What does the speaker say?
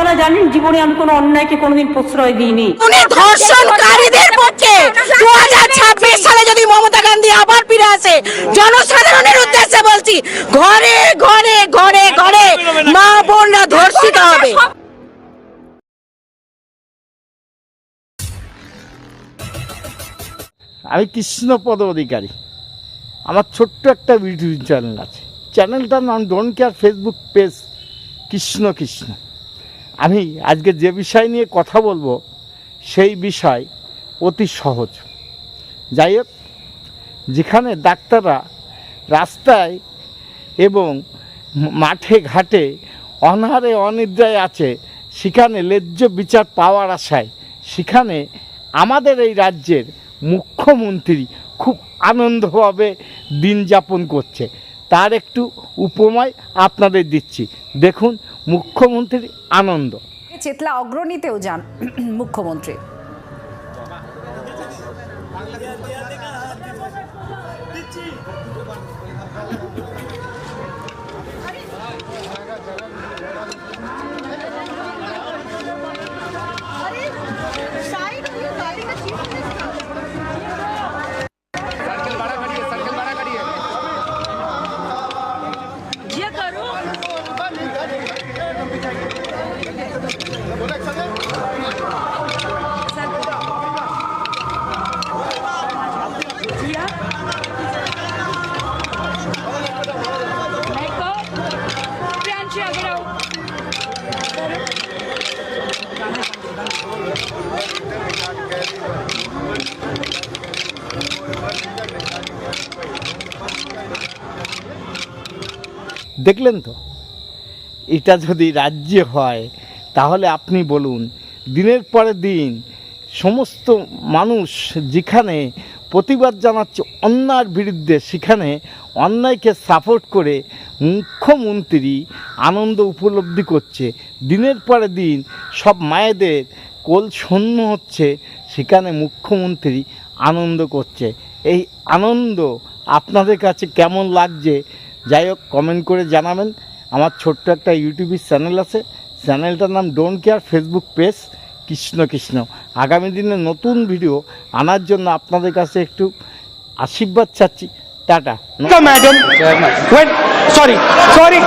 আপনারা জানেন জীবনে আমি কোনো অন্যায়কে কোনোদিন প্রশ্রয় দিইনি। উনি ধর্ষণকারীদের পক্ষে দু সালে যদি মমতা গান্ধী আবার ফিরে আসে জনসাধারণের উদ্দেশ্যে বলছি ঘরে ঘরে ঘরে ঘরে মা বোনরা ধর্ষিত হবে। আমি কৃষ্ণপদ অধিকারী। আমার ছোট্ট একটা ইউটিউব চ্যানেল আছে। চ্যানেলটার নাম don't care Facebook page Krishna Krishna. আমি আজকে যে বিষয় নিয়ে কথা বলব, সেই বিষয় অতি সহজ। যাই হোক, যেখানে ডাক্তাররা রাস্তায় এবং মাঠে ঘাটে অনাহারে অনিদ্রায় আছে, সেখানে লেজ্জ বিচার পাওয়ার আশায়, সেখানে আমাদের এই রাজ্যের মুখ্যমন্ত্রী খুব আনন্দভাবে দিন যাপন করছে। তার একটু উপমায় আপনাদের দিচ্ছি। দেখুন মুখ্যমন্ত্রীর আনন্দ। চেতলা অগ্রণীতেও যান মুখ্যমন্ত্রী। দেখলেন তো? এটা যদি রাজ্যে হয়, তাহলে আপনি বলুন, দিনের পরে দিন সমস্ত মানুষ যেখানে প্রতিবাদ জানাচ্ছে অন্যায়ের বিরুদ্ধে, সেখানে অন্যায়কে সাপোর্ট করে মুখ্যমন্ত্রী আনন্দ উপলব্ধি করছে। দিনের পরে দিন সব মায়েদের কোল শূন্য হচ্ছে, সেখানে মুখ্যমন্ত্রী আনন্দ করছে। এই আনন্দ আপনাদের কাছে কেমন লাগছে? যাই হোক কমেন্ট করে জানাবেন। আমার ছোট্ট একটা ইউটিউবের চ্যানেল আছে। চ্যানেলটার নাম don't care Facebook page Krishna Krishna. আগামী দিনে নতুন ভিডিও আনার জন্য আপনাদের কাছে একটু আশীর্বাদ চাচ্ছি। টাটা। Madam sorry sorry.